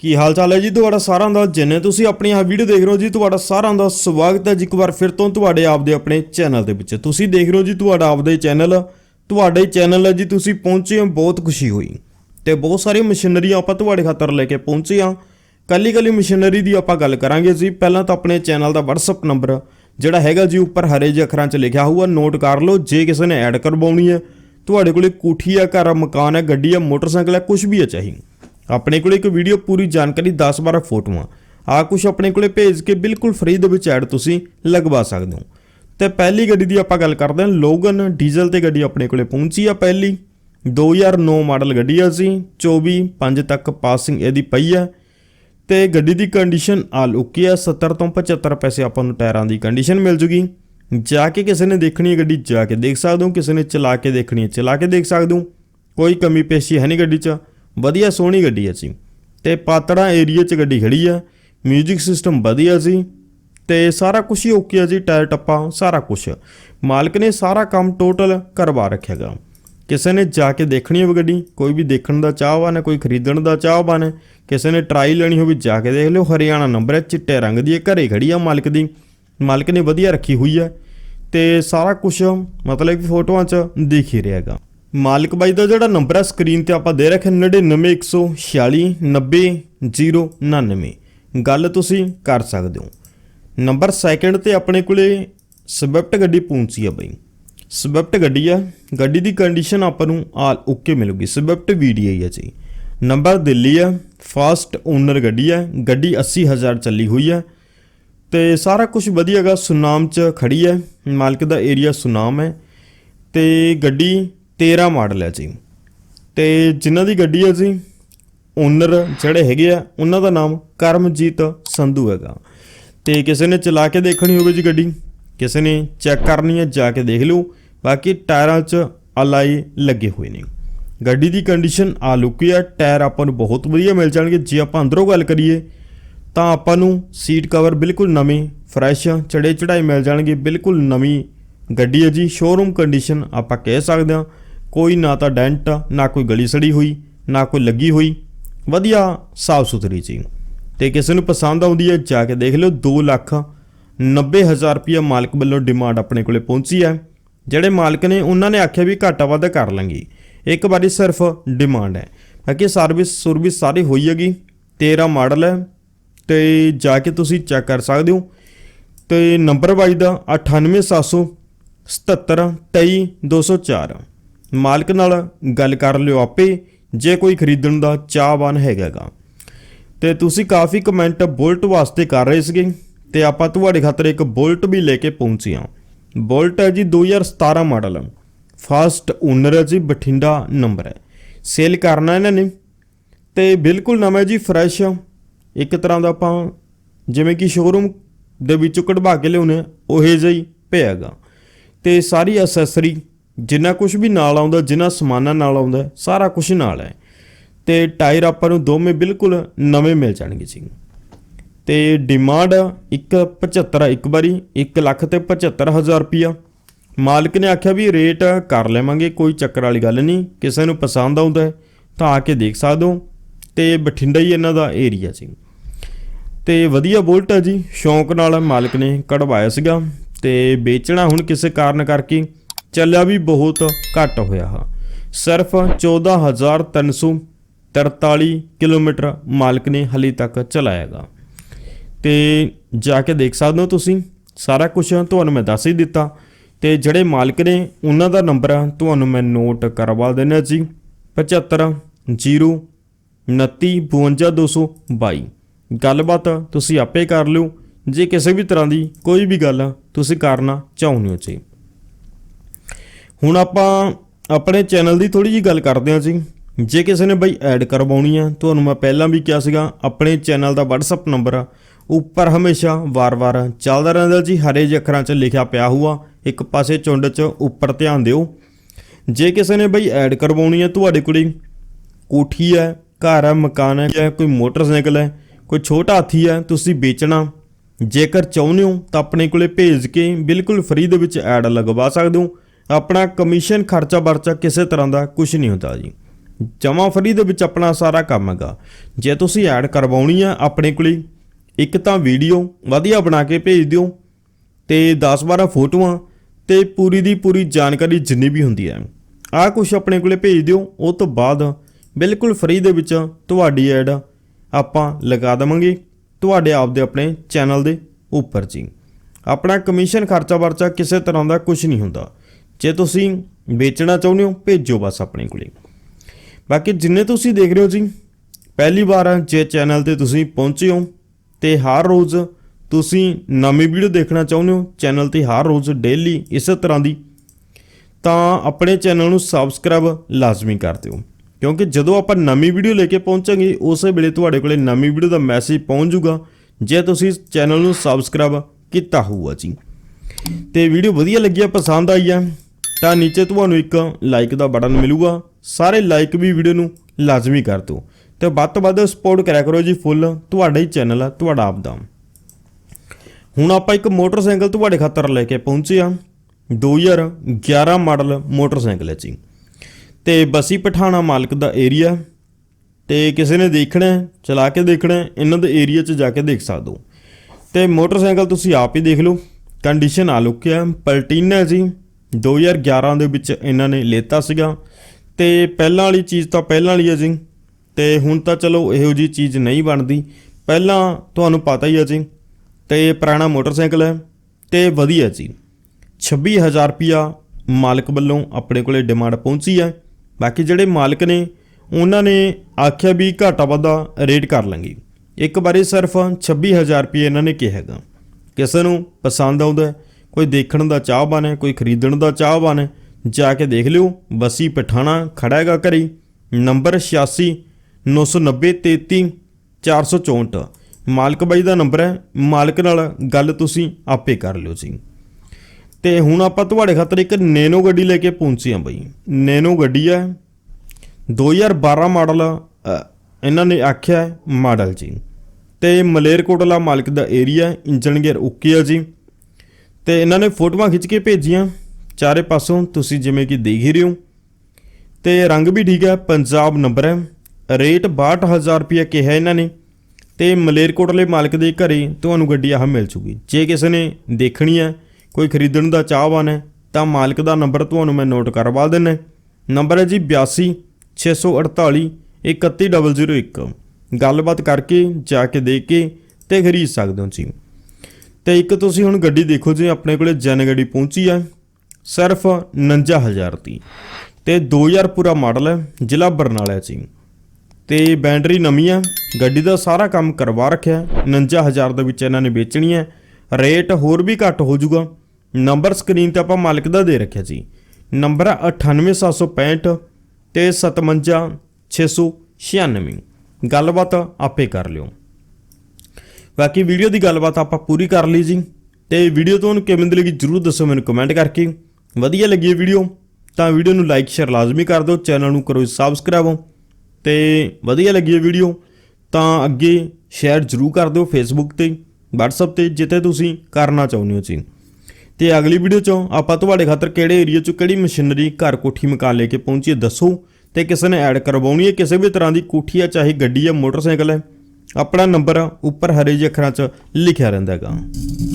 ਕੀ ਹਾਲ ਚਾਲ ਹੈ ਜੀ? ਤੁਹਾਡਾ ਸਾਰਿਆਂ ਦਾ ਜਿੰਨੇ ਤੁਸੀਂ ਆਪਣੀ ਆਹ ਵੀਡੀਓ ਦੇਖ ਰਹੇ ਹੋ ਜੀ, ਤੁਹਾਡਾ ਸਾਰਿਆਂ ਦਾ ਸਵਾਗਤ ਹੈ ਜੀ ਇੱਕ ਵਾਰ ਫਿਰ ਤੋਂ ਤੁਹਾਡੇ ਆਪਦੇ ਆਪਣੇ ਚੈਨਲ ਦੇ ਵਿੱਚ। ਤੁਸੀਂ ਦੇਖ ਰਹੇ ਹੋ ਜੀ ਤੁਹਾਡਾ ਆਪਦੇ ਚੈਨਲ ਤੁਹਾਡੇ ਚੈਨਲ ਹੈ ਜੀ, ਤੁਸੀਂ ਪਹੁੰਚੇ ਹੋ ਬਹੁਤ ਖੁਸ਼ੀ ਹੋਈ। ਤੇ ਬਹੁਤ ਸਾਰੀ ਮਸ਼ੀਨਰੀਆਂ ਆਪਾਂ ਤੁਹਾਡੇ ਖਾਤਰ ਲੈ ਕੇ ਪਹੁੰਚੇ ਹਾਂ। ਕੱਲੀ ਕੱਲੀ ਮਸ਼ੀਨਰੀ ਦੀ ਆਪਾਂ ਗੱਲ ਕਰਾਂਗੇ ਜੀ। ਪਹਿਲਾਂ ਤਾਂ ਆਪਣੇ ਚੈਨਲ ਦਾ WhatsApp ਨੰਬਰ ਜਿਹੜਾ ਹੈਗਾ ਜੀ, ਉੱਪਰ ਹਰੇ ਜਿਹੇ ਅੱਖਰਾਂ 'ਚ ਲਿਖਿਆ ਹੋਊਗਾ ਨੋਟ ਕਰ ਲਓ, ਜੇ ਕਿਸੇ ਨੇ ਐਡ ਕਰਵਾਉਣੀ ਹੈ, ਤੁਹਾਡੇ ਕੋਲੇ ਕੋਠੀ ਆ ਘਰ ਆ ਮਕਾਨ ਹੈ, ਗੱਡੀ ਆ ਮੋਟਰਸਾਈਕਲ ਹੈ ਕੁਝ ਵੀ ਹੈ ਚਾਹੀ। ਆਪਣੇ ਕੋਲ ਇੱਕ ਵੀਡੀਓ ਪੂਰੀ ਜਾਣਕਾਰੀ 10-12 ਫੋਟੋਆਂ। ਆ ਕੁਝ ਆਪਣੇ ਕੋਲੇ ਭੇਜ ਕੇ ਬਿਲਕੁਲ ਫ੍ਰੀ ਦੇ ਵਿੱਚ ਐਡ ਤੁਸੀਂ ਲਗਵਾ ਸਕਦੇ ਹੋ। ਤੇ ਪਹਿਲੀ ਗੱਡੀ ਦੀ ਆਪਾਂ ਗੱਲ ਕਰਦੇ ਹਾਂ, ਲੋਗਨ ਡੀਜ਼ਲ ਤੇ ਗੱਡੀ ਆਪਣੇ ਕੋਲੇ ਪਹੁੰਚੀ ਆ ਪਹਿਲੀ। 2009 ਮਾਡਲ ਗੱਡੀ ਆ ਸੀ 24 5 ਤੱਕ ਪਾਸਿੰਗ ਇਹਦੀ ਪਈ ਆ। ਤੇ ਗੱਡੀ ਦੀ ਕੰਡੀਸ਼ਨ ਆਲ ਓਕੇ ਆ 70 ਤੋਂ 75 ਪੈਸੇ ਆਪਾਂ ਨੂੰ ਟਾਇਰਾਂ ਦੀ ਕੰਡੀਸ਼ਨ ਮਿਲ ਜੂਗੀ। ਜਾ ਕੇ ਕਿਸੇ ਨੇ ਦੇਖਣੀ ਹੈ ਗੱਡੀ, ਜਾ ਕੇ ਦੇਖ ਸਕਦੇ ਹੋ, ਕਿਸੇ ਨੇ ਚਲਾ ਕੇ ਦੇਖਣੀ ਹੈ, ਚਲਾ ਕੇ ਦੇਖ ਸਕਦੇ ਹੋ। ਕੋਈ ਕਮੀ ਪੇਸ਼ੀ ਹੈ ਨਹੀਂ ਗੱਡੀ 'ਚ। ਵਧੀਆ ਸੋਹਣੀ ਗੱਡੀ ਹੈ ਸੀ ਤੇ ਪਾਤੜਾ ਏਰੀਆ 'ਚ ਗੱਡੀ ਖੜੀ ਆ। 뮤직 ਸਿਸਟਮ ਵਧੀਆ ਸੀ ਤੇ ਸਾਰਾ ਕੁਝ ਹੀ ਓਕੇ ਆ ਜੀ। ਟਾਇਰ ਟੱਪਾ, ਸਾਰਾ ਕੁਝ ਮਾਲਕ ਨੇ ਸਾਰਾ ਕੰਮ ਟੋਟਲ ਕਰਵਾ ਰੱਖਿਆਗਾ ਕਿਸੇ ਨੇ ਜਾ ਕੇ ਦੇਖਣੀ ਹੋਵੇ ਗੱਡੀ, ਕੋਈ ਵੀ ਦੇਖਣ ਦਾ ਚਾਹਵਾਨ ਹੈ, ਕੋਈ ਖਰੀਦਣ ਦਾ ਚਾਹਵਾਨ ਹੈ, ਕਿਸੇ ਨੇ ਟਰਾਈ ਲੈਣੀ ਹੋਵੇ, ਜਾ ਕੇ ਦੇਖ ਲਿਓ। ਹਰਿਆਣਾ ਨੰਬਰ ਹੈ, ਚਿੱਟੇ ਰੰਗ ਦੀ ਹੈ, ਘਰੇ ਖੜੀ ਆ ਮਾਲਕ ਦੀ। ਮਾਲਕ ਨੇ ਵਧੀਆ ਰੱਖੀ ਹੋਈ ਹੈ। ਤੇ ਸਾਰਾ ਕੁਝ ਮਤਲਬ ਕਿ ਫੋਟੋਆਂ 'ਚ ਦਿਖ ਹੀ ਰਿਹਾਗਾ ਮਾਲਕ ਬਾਈ ਦਾ ਜਿਹੜਾ ਨੰਬਰ ਹੈ ਸਕਰੀਨ ਤੇ ਆਪਾਂ ਦੇ ਰੱਖਿਆ 99146 90099 ਗੱਲ ਤੁਸੀਂ ਕਰ ਸਕਦੇ ਹੋ। ਨੰਬਰ ਸੈਕਿੰਡ ਤੇ ਆਪਣੇ ਕੋਲੇ ਸਵਿਫਟ ਗੱਡੀ ਪਹੁੰਚੀ ਆ ਬਾਈ। ਸਵਿਫਟ ਗੱਡੀ ਆ, ਗੱਡੀ ਦੀ ਕੰਡੀਸ਼ਨ ਆਪਾਂ ਨੂੰ ਆਲ ਓਕੇ ਮਿਲੂਗੀ। ਸਵਿਫਟ ਵੀਡੀਆਈ ਆ ਜੀ। ਨੰਬਰ ਦਿੱਲੀ ਆ ਫਾਸਟ ਓਨਰ ਗੱਡੀ ਆ, ਗੱਡੀ 80000 ਚੱਲੀ ਹੋਈ ਆ। ਤੇ ਸਾਰਾ ਕੁਝ ਵਧੀਆਗਾ, ਸੁਨਾਮ ਚ ਖੜੀ ਹੈ ਮਾਲਕ ਦਾ ਏਰੀਆ ਸੁਨਾਮ ਹੈ। ਤੇ ਗੱਡੀ 13 ਮਾਡਲ ਹੈ ਜੀ ਤੇ ਜਿਨ੍ਹਾਂ ਦੀ ਗੱਡੀ ਹੈ ਜੀ ਓਨਰ ਜਿਹੜੇ ਹੈਗੇ ਆ, ਉਹਨਾਂ ਦਾ ਨਾਮ ਕਰਮਜੀਤ ਸੰਧੂ ਹੈਗਾ। ਤੇ ਕਿਸੇ ਨੇ ਚਲਾ ਕੇ ਦੇਖਣੀ ਹੋਵੇ ਜੀ ਗੱਡੀ, ਕਿਸੇ ਨੇ ਚੈੱਕ ਕਰਨੀ ਹੈ ਜਾ ਕੇ ਦੇਖ ਲਓ। ਬਾਕੀ ਟਾਇਰਾਂ 'ਚ ਅਲਾਈ ਲੱਗੇ ਹੋਏ ਨੇ। ਗੱਡੀ ਦੀ ਕੰਡੀਸ਼ਨ ਆ ਲੁਕੀ ਆ, ਟਾਇਰ ਆਪਾਂ ਨੂੰ ਬਹੁਤ ਵਧੀਆ ਮਿਲ ਜਾਣਗੇ। ਜੇ ਆਪਾਂ ਅੰਦਰੋਂ ਗੱਲ ਕਰੀਏ, ਤਾਂ ਆਪਾਂ ਨੂੰ ਸੀਟ ਕਵਰ ਬਿਲਕੁਲ ਨਵੇਂ ਫਰੈਸ਼ ਚੜੇ ਚੜਾਈ ਮਿਲ ਜਾਣਗੇ। ਬਿਲਕੁਲ ਨਵੀਂ ਗੱਡੀ ਹੈ ਜੀ। ਸ਼ੋਰੂਮ ਕੰਡੀਸ਼ਨ ਆਪਾਂ ਕਹਿ ਸਕਦੇ ਹਾਂ। ਕੋਈ ਨਾ ਤਾਂ ਡੈਂਟ, ਨਾ ਕੋਈ ਗਲੀ ਸੜੀ ਹੋਈ, ਨਾ ਕੋਈ ਲੱਗੀ ਹੋਈ। ਵਧੀਆ, ਸਾਫ਼ ਸੁਥਰੀ ਜੀ ਤੇ ਕਿਸੇ ਨੂੰ ਪਸੰਦ ਆਉਂਦੀ ਹੈ, ਜਾ ਕੇ ਦੇਖ ਲਿਓ 2 ਲੱਖ 90000 ਰੁਪਏ ਮਾਲਕ ਵੱਲੋਂ ਡਿਮਾਂਡ ਆਪਣੇ ਕੋਲੇ ਪਹੁੰਚੀ ਹੈ। ਜਿਹੜੇ ਮਾਲਕ ਨੇ, ਉਹਨਾਂ ਨੇ ਆਖਿਆ ਵੀ ਘਾਟਾ ਵਾਧਾ ਕਰ ਲਾਂਗੇ। ਇੱਕ ਵਾਰੀ ਸਿਰਫ ਡਿਮਾਂਡ ਹੈ। ਬਾਕੀ ਸਰਵਿਸ ਸੁਰਵਿਸ ਸਾਰੀ ਹੋਈ ਹੈਗੀ। 13 ਮਾਡਲ ਹੈ। ਤੇ ਜਾ ਕੇ ਤੁਸੀਂ ਚੈੱਕ ਕਰ ਸਕਦੇ ਹੋ। ਤੇ ਨੰਬਰ ਵਾਈਜ਼ ਦਾ 98777 23204 ਮਾਲਕ ਨਾਲ ਗੱਲ ਕਰ ਲਿਓ ਆਪੇ, ਜੇ ਕੋਈ ਖਰੀਦਣ ਦਾ ਚਾਹਵਾਨ ਹੈਗਾਗਾ। ਤੇ ਤੁਸੀਂ ਕਾਫੀ ਕਮੈਂਟ ਬੁਲਟ ਵਾਸਤੇ ਕਰ ਰਹੇ ਸੀਗੇ, ਤੇ ਆਪਾਂ ਤੁਹਾਡੇ ਖਾਤਰ ਇੱਕ ਬੁਲਟ ਵੀ ਲੈ ਕੇ ਪਹੁੰਚੇ ਹਾਂ। ਬੁਲਟ ਹੈ ਜੀ 2017 ਮਾਡਲ। ਫਸਟ ਓਨਰ ਹੈ ਜੀ, ਬਠਿੰਡਾ ਨੰਬਰ ਹੈ। ਸੇਲ ਕਰਨਾ ਇਹਨਾਂ ਨੇ। ਤੇ ਬਿਲਕੁਲ ਨਵਾਂ ਜੀ, ਫਰੈਸ਼ ਇੱਕ ਤਰ੍ਹਾਂ ਦਾ ਆਪਾਂ ਜਿਵੇਂ ਕਿ ਸ਼ੋਰੂਮ ਦੇ ਵਿੱਚੋਂ ਕਢਵਾ ਕੇ ਲਿਆਉਨੇ ਉਹੇ ਜਿਹਾ ਹੀ ਪਿਆਗਾ ਤੇ ਸਾਰੀ ਐਸੈਸਰੀ ਜਿੰਨਾ ਕੁਝ ਵੀ ਨਾਲ ਆਉਂਦਾ, ਜਿੰਨਾ ਸਮਾਨਾਂ ਨਾਲ ਆਉਂਦਾ, ਸਾਰਾ ਕੁਝ ਨਾਲ ਹੈ। ਤੇ ਟਾਇਰ ਆਪਾਂ ਨੂੰ ਦੋਵੇਂ ਬਿਲਕੁਲ ਨਵੇਂ ਮਿਲ ਜਾਣਗੇ ਜੀ। ਤੇ ਡਿਮਾਂਡ 175 ਇੱਕ ਵਾਰੀ 1 ਲੱਖ ਤੇ 75000 ਰੁਪਿਆ ਮਾਲਕ ਨੇ ਆਖਿਆ ਵੀ ਰੇਟ ਕਰ ਲੈਵਾਂਗੇ, ਕੋਈ ਚੱਕਰ ਵਾਲੀ ਗੱਲ ਨਹੀਂ, ਕਿਸੇ ਨੂੰ ਪਸੰਦ ਆਉਂਦਾ ਤਾਂ ਆ ਕੇ ਦੇਖ ਸਕਦੇ ਹੋ। ਤੇ ਬਠਿੰਡਾ ਹੀ ਇਹਨਾਂ ਦਾ ਏਰੀਆ ਸੀ ਤੇ ਵਧੀਆ ਬੁਲਟ ਆ ਜੀ, ਸ਼ੌਂਕ ਨਾਲ ਮਾਲਕ ਨੇ ਕਢਵਾਇਆ ਸੀਗਾ। ਤੇ ਵੇਚਣਾ ਹੁਣ ਕਿਸੇ ਕਾਰਨ ਕਰਕੇ ਚੱਲਿਆ ਵੀ ਬਹੁਤ ਘੱਟ ਹੋਇਆ ਹੈ। ਸਿਰਫ 14343 ਕਿਲੋਮੀਟਰ ਮਾਲਕ ਨੇ ਹਲੇ ਤੱਕ ਚਲਾਇਆਗਾ ਤੇ ਜਾ ਕੇ ਦੇਖ ਸਕਦੇ ਹੋ ਤੁਸੀਂ, ਸਾਰਾ ਕੁਝ ਤੁਹਾਨੂੰ ਮੈਂ ਦੱਸ ਹੀ ਦਿੱਤਾ। ਤੇ ਜਿਹੜੇ ਮਾਲਕ ਨੇ ਉਹਨਾਂ ਦਾ ਨੰਬਰ ਤੁਹਾਨੂੰ ਮੈਂ ਨੋਟ ਕਰਵਾ ਦੇਣਾ ਜੀ। 75 0 29 52 222 ਗੱਲਬਾਤ ਤੁਸੀਂ ਆਪੇ ਕਰ ਲਿਓ। ਜੇ ਕਿਸੇ ਵੀ ਤਰ੍ਹਾਂ ਦੀ ਕੋਈ ਵੀ ਗੱਲ ਤੁਸੀਂ ਕਰਨਾ ਚਾਹੁੰਦੇ ਹੋ ਜੀ। ਹੁਣ ਆਪਾਂ ਆਪਣੇ ਚੈਨਲ ਦੀ ਥੋੜੀ ਜੀ ਗੱਲ ਕਰਦੇ ਹਾਂ ਜੀ। ਜੇ ਕਿਸੇ ਨੇ ਬਈ ਐਡ ਕਰਵਾਉਣੀ ਆ, ਤੁਹਾਨੂੰ ਮੈਂ ਪਹਿਲਾਂ ਵੀ ਕਿਹਾ ਸੀਗਾ, ਆਪਣੇ ਚੈਨਲ ਦਾ WhatsApp ਨੰਬਰ ਆ, ਉੱਪਰ ਹਮੇਸ਼ਾ ਵਾਰ-ਵਾਰ ਚੱਲਦਾ ਰਹਿੰਦਾ ਜੀ, ਹਰੇ ਅੱਖਰਾਂ 'ਚ ਲਿਖਿਆ ਪਿਆ ਹੋਊਗਾ, ਇੱਕ ਪਾਸੇ ਚੁੰਡ 'ਚ ਉੱਪਰ ਧਿਆਨ ਦਿਓ। ਜੇ ਕਿਸੇ ਨੇ ਬਈ ਐਡ ਕਰਵਾਉਣੀ ਆ, ਤੁਹਾਡੇ ਕੋਲੇ ਕੋਠੀ ਹੈ, ਘਰ ਹੈ, ਮਕਾਨ ਹੈ ਜਾਂ ਕੋਈ ਮੋਟਰਸਾਈਕਲ ਹੈ, ਕੋਈ ਛੋਟਾ ਹਾਥੀ ਹੈ, ਤੁਸੀਂ ਵੇਚਣਾ, ਜੇਕਰ ਚਾਹੁੰਦੇ ਹੋ ਤਾਂ ਆਪਣੇ ਕੋਲੇ ਭੇਜ ਕੇ ਬਿਲਕੁਲ ਫ੍ਰੀ ਦੇ ਵਿੱਚ ਐਡ ਲਗਵਾ ਸਕਦੇ ਹੋ। ਆਪਣਾ ਕਮਿਸ਼ਨ, ਖਰਚਾ ਵਰਚਾ ਕਿਸੇ ਤਰ੍ਹਾਂ ਦਾ ਕੁਝ ਨਹੀਂ ਹੁੰਦਾ ਜੀ। ਜਮਾ ਫਰੀ ਦੇ ਵਿੱਚ ਆਪਣਾ ਸਾਰਾ ਕੰਮ ਹੈਗਾ। ਜੇ ਤੁਸੀਂ ਐਡ ਕਰਵਾਉਣੀ ਆ ਆਪਣੇ ਕੋਲੇ, ਇੱਕ ਤਾਂ ਵੀਡੀਓ ਵਧੀਆ ਬਣਾ ਕੇ ਭੇਜ ਦਿਓ, ਤੇ 10-12 ਫੋਟੋਆਂ, ਤੇ ਪੂਰੀ ਦੀ ਪੂਰੀ ਜਾਣਕਾਰੀ ਜਿੰਨੀ ਵੀ ਹੁੰਦੀ ਹੈ। ਆਹ ਕੁਝ ਆਪਣੇ ਕੋਲੇ ਭੇਜ ਦਿਓ, ਉਹ ਤੋਂ ਬਾਅਦ ਬਿਲਕੁਲ ਫ੍ਰੀ ਦੇ ਵਿੱਚ ਤੁਹਾਡੀ ਐਡ ਆਪਾਂ ਲਗਾ ਦੇਵਾਂਗੇ, ਤੁਹਾਡੇ ਆਪ ਦੇ ਆਪਣੇ ਚੈਨਲ ਦੇ ਉੱਪਰ ਜੀ। ਆਪਣਾ ਕਮਿਸ਼ਨ, ਖਰਚਾ ਵਰਚਾ ਕਿਸੇ ਤਰ੍ਹਾਂ ਦਾ ਕੁਝ ਨਹੀਂ ਹੁੰਦਾ। ਜੇ ਤੁਸੀਂ ਵੇਚਣਾ ਚਾਹੁੰਦੇ ਹੋ, ਭੇਜੋ ਬਸ ਆਪਣੇ ਕੋਲੇ। ਬਾਕੀ ਜਿੰਨੇ ਤੁਸੀਂ ਦੇਖ ਰਹੇ ਹੋ ਜੀ, ਪਹਿਲੀ ਵਾਰ ਜੇ ਚੈਨਲ ਤੇ ਤੁਸੀਂ ਪਹੁੰਚੇ ਹੋ ਤੇ ਹਰ ਰੋਜ਼ ਤੁਸੀਂ ਨਵੀਂ ਵੀਡੀਓ ਦੇਖਣਾ ਚਾਹੁੰਦੇ ਹੋ, ਚੈਨਲ ਤੇ ਹਰ ਰੋਜ਼ ਡੇਲੀ ਇਸੇ ਤਰ੍ਹਾਂ ਦੀ, ਤਾਂ ਆਪਣੇ ਚੈਨਲ ਨੂੰ ਸਬਸਕ੍ਰਾਈਬ ਲਾਜ਼ਮੀ ਕਰ ਦਿਓ। ਕਿਉਂਕਿ ਜਦੋਂ ਆਪਾਂ ਨਵੀਂ ਵੀਡੀਓ ਲੈ ਕੇ ਪਹੁੰਚਾਂਗੇ, ਉਸੇ ਵੇਲੇ ਤੁਹਾਡੇ ਕੋਲੇ ਨਵੀਂ ਵੀਡੀਓ ਦਾ ਮੈਸੇਜ ਪਹੁੰਚ ਜਾਊਗਾ, ਜੇ ਤੁਸੀਂ ਚੈਨਲ ਨੂੰ ਸਬਸਕ੍ਰਾਈਬ ਕੀਤਾ ਹੋਊਗਾ ਜੀ। ਤੇ ਵੀਡੀਓ ਵਧੀਆ ਲੱਗੀ ਆ ਪਸੰਦ ਆਈ ਆ ਤਾਂ ਨੀਚੇ ਤੁਹਾਨੂੰ ਇੱਕ ਲਾਈਕ ਦਾ ਬਟਨ ਮਿਲੂਗਾ। ਸਾਰੇ ਲਾਈਕ ਵੀ ਵੀਡੀਓ ਨੂੰ ਲਾਜ਼ਮੀ ਕਰ ਦਿਓ। ਤੇ ਵੱਧ ਤੋਂ ਵੱਧ ਸਪੋਰਟ ਕਰਿਆ ਕਰੋ ਜੀ ਫੁੱਲ ਤੁਹਾਡਾ ਹੀ ਚੈਨਲ ਆ, ਤੁਹਾਡਾ ਆਪ ਦਾ ਹੁਣ ਆਪਾਂ ਇੱਕ ਮੋਟਰਸਾਈਕਲ ਤੁਹਾਡੇ ਖਾਤਰ ਲੈ ਕੇ ਪਹੁੰਚੇ ਆ 2011 ਮਾਡਲ ਮੋਟਰਸਾਈਕਲ ਹੈ ਜੀ। ਤੇ ਬਸੀ ਪਠਾਣਾ ਮਾਲਕ ਦਾ ਏਰੀਆ ਤੇ ਕਿਸੇ ਨੇ ਦੇਖਣਾ ਚਲਾ ਕੇ ਦੇਖਣਾ ਇਹਨਾਂ ਦੇ ਏਰੀਆ 'ਚ ਜਾ ਕੇ ਦੇਖ ਸਕਦੇ ਹੋ। ਤੇ ਮੋਟਰਸਾਈਕਲ ਤੁਸੀਂ ਆਪ ਹੀ ਦੇਖ ਲਓ। ਕੰਡੀਸ਼ਨ ਆ ਲੁਕਿਆ, ਪਲਟੀਨਾ ਜੀ। 2011 ਦੇ ਵਿੱਚ ਇਹਨਾਂ ਨੇ ਲੇਤਾ ਸੀਗਾ। ਤੇ ਪਹਿਲਾਂ ਵਾਲੀ ਚੀਜ਼ ਤਾਂ ਪਹਿਲਾਂ ਵਾਲੀ ਹੈ ਜੀ। ਤੇ ਹੁਣ ਤਾਂ ਚਲੋ ਇਹੋ ਜੀ ਚੀਜ਼ ਨਹੀਂ ਬਣਦੀ। ਪਹਿਲਾਂ ਤੁਹਾਨੂੰ ਪਤਾ ਹੀ ਹੈ ਜੀ, ਤੇ ਪੁਰਾਣਾ ਮੋਟਰਸਾਈਕਲ ਹੈ ਤੇ ਵਧੀਆ ਜੀ। 26000 ਰੁਪਿਆ ਮਾਲਕ ਵੱਲੋਂ ਆਪਣੇ ਕੋਲੇ ਡਿਮਾਂਡ ਪਹੁੰਚੀ ਹੈ। ਬਾਕੀ ਜਿਹੜੇ ਮਾਲਕ ਨੇ, ਉਹਨਾਂ ਨੇ ਆਖਿਆ ਵੀ ਘਾਟਾ ਵਾਧਾ ਰੇਟ ਕਰ ਲਾਂਗੇ। ਇੱਕ ਵਾਰੀ ਸਿਰਫ 26000 ਰੁਪਏ ਇਹਨਾਂ ਨੇ ਕਿਹਾ ਹੈਗਾ। ਕਿਸੇ ਨੂੰ ਪਸੰਦ ਆਉਂਦਾ ਕੋਈ ਦੇਖਣ ਦਾ ਚਾਹਵਾਨ ਹੈ ਕੋਈ ਖਰੀਦਣ ਦਾ ਚਾਹਵਾਨ ਹੈ ਜਾ ਕੇ ਦੇਖ ਲਿਓ, ਬਸੀ ਪਠਾਣਾ ਖੜਾ ਹੈਗਾ ਘਰੇ। ਨੰਬਰ 86 990 33 464 ਮਾਲਕ ਬਾਈ ਦਾ ਨੰਬਰ ਹੈ, ਮਾਲਕ ਨਾਲ ਗੱਲ ਤੁਸੀਂ ਆਪੇ ਕਰ ਲਿਓ ਜੀ। ਤੇ ਹੁਣ ਆਪਾਂ ਤੁਹਾਡੇ ਖਾਤਰ ਇੱਕ ਨੈਨੋ ਗੱਡੀ ਲੈ ਕੇ ਪਹੁੰਚੇ ਹਾਂ ਬਾਈ। ਨੈਨੋ ਗੱਡੀ ਹੈ 2012 ਮਾਡਲ ਇਹਨਾਂ ਨੇ ਆਖਿਆ ਮਾਡਲ ਜੀ। ਤੇ ਮਲੇਰਕੋਟਲਾ ਮਾਲਕ ਦਾ ਏਰੀਆ ਇੰਜਨ ਗੇਅਰ ਓਕੇ ਆ ਜੀ। ਤੇ ਇਹਨਾਂ ਨੇ ਫੋਟੋਆਂ ਖਿੱਚ ਕੇ ਭੇਜੀਆਂ। ਚਾਰੇ ਪਾਸੋਂ ਤੁਸੀਂ ਜਿਵੇਂ ਕਿ ਦੇਖ ਹੀ ਰਹੇ ਹੋ। ਤੇ ਰੰਗ ਵੀ ਠੀਕ ਹੈ, ਪੰਜਾਬ ਨੰਬਰ ਹੈ। ਰੇਟ 62000 ਰੁਪਏ ਕਿਹਾ ਇਹਨਾਂ ਨੇ। ਤੇ ਮਲੇਰਕੋਟਲੇ ਮਾਲਕ ਦੇ ਘਰੇ ਤੁਹਾਨੂੰ ਗੱਡੀ ਆਹ ਮਿਲ ਜੂਗੀ ਜੇ ਕਿਸੇ ਨੇ ਦੇਖਣੀ ਹੈ, ਕੋਈ ਖਰੀਦਣ ਦਾ ਚਾਹਵਾਨ ਹੈ, ਤਾਂ ਮਾਲਕ ਦਾ ਨੰਬਰ ਤੁਹਾਨੂੰ ਮੈਂ ਨੋਟ ਕਰਵਾ ਦਿੰਨਾ ਨੰਬਰ ਹੈ ਜੀ 82 648 31001 ਗੱਲਬਾਤ ਕਰਕੇ ਜਾ ਕੇ ਦੇਖ ਕੇ ਤੇ ਖਰੀਦ ਸਕਦੇ ਹੋ ਜੀ ਤੇ ਇੱਕ ਤੁਸੀਂ ਹੁਣ ਗੱਡੀ ਦੇਖੋ ਜੀ, ਆਪਣੇ ਕੋਲੇ ਜਨ ਗੱਡੀ ਪਹੁੰਚੀ ਹੈ ਸਿਰਫ 49000 ਦੀ। ਤੇ 2000 ਪੂਰਾ ਮਾਡਲ ਹੈ, ਜ਼ਿਲ੍ਹਾ ਬਰਨਾਲਾ ਜੀ। ਤੇ ਬੈਟਰੀ ਨਵੀਂ ਆ, ਗੱਡੀ ਦਾ ਸਾਰਾ ਕੰਮ ਕਰਵਾ ਰੱਖਿਆ ਹੈ। 49000 ਦੇ ਵਿੱਚ ਇਹਨਾਂ ਨੇ ਵੇਚਣੀ ਹੈ ਰੇਟ ਹੋਰ ਵੀ ਘੱਟ ਹੋ ਜਾਊਗਾ। ਨੰਬਰ ਸਕਰੀਨ ਤੇ ਆਪਾਂ ਮਾਲਕ ਦਾ ਦੇ ਰੱਖਿਆ ਜੀ। ਨੰਬਰ ਹੈ 98765 ਤੇ 57696 ਗੱਲਬਾਤ ਆਪੇ ਕਰ ਲਿਓ। ਬਾਕੀ ਵੀਡੀਓ ਦੀ ਗੱਲਬਾਤ ਆਪਾਂ ਪੂਰੀ ਕਰ ਲਈ ਜੀ। ਤੇ ਵੀਡੀਓ ਤੁਹਾਨੂੰ ਕਿਵੇਂ ਦੀ ਲੱਗੀ ਜਰੂਰ ਦੱਸੋ ਮੈਨੂੰ ਕਮੈਂਟ ਕਰਕੇ। ਵਧੀਆ ਲੱਗੀ ਇਹ ਵੀਡੀਓ, ਤਾਂ ਵੀਡੀਓ ਨੂੰ ਲਾਈਕ ਸ਼ੇਅਰ ਲਾਜ਼ਮੀ ਕਰ ਦਿਓ ਚੈਨਲ ਨੂੰ ਕਰੋ ਸਬਸਕ੍ਰਾਈਬ ਤੇ ਵਧੀਆ ਲੱਗੀ ਇਹ ਵੀਡੀਓ, ਤਾਂ ਅੱਗੇ ਸ਼ੇਅਰ ਜਰੂਰ ਕਰ ਦਿਓ ਫੇਸਬੁੱਕ ਤੇ, WhatsApp ਤੇ, ਜਿੱਥੇ ਤੁਸੀਂ ਕਰਨਾ ਚਾਹੁੰਦੇ ਹੋ ਜੀ। ਤੇ ਅਗਲੀ ਵੀਡੀਓ ਚੋਂ ਆਪਾਂ ਤੁਹਾਡੇ ਖਾਤਰ ਕਿਹੜੇ ਏਰੀਆ ਚੋਂ ਕਿਹੜੀ ਮਸ਼ੀਨਰੀ ਘਰ ਕੋਠੀ ਮਕਾਨ ਲੈ ਕੇ ਪਹੁੰਚੀਏ ਦੱਸੋ। ਤੇ ਕਿਸੇ ਨੇ ਐਡ ਕਰਵਾਉਣੀ ਹੈ, ਕਿਸੇ ਵੀ ਤਰ੍ਹਾਂ ਦੀ ਕੋਠੀ ਹੈ ਚਾਹੇ ਗੱਡੀ ਹੈ ਮੋਟਰਸਾਈਕਲ ਹੈ ਆਪਣਾ ਨੰਬਰ ਉੱਪਰ ਹਰੇ ਜਿਹੇ ਅੱਖਰਾਂ 'ਚ ਲਿਖਿਆ ਰਹਿੰਦਾ ਹੈਗਾ।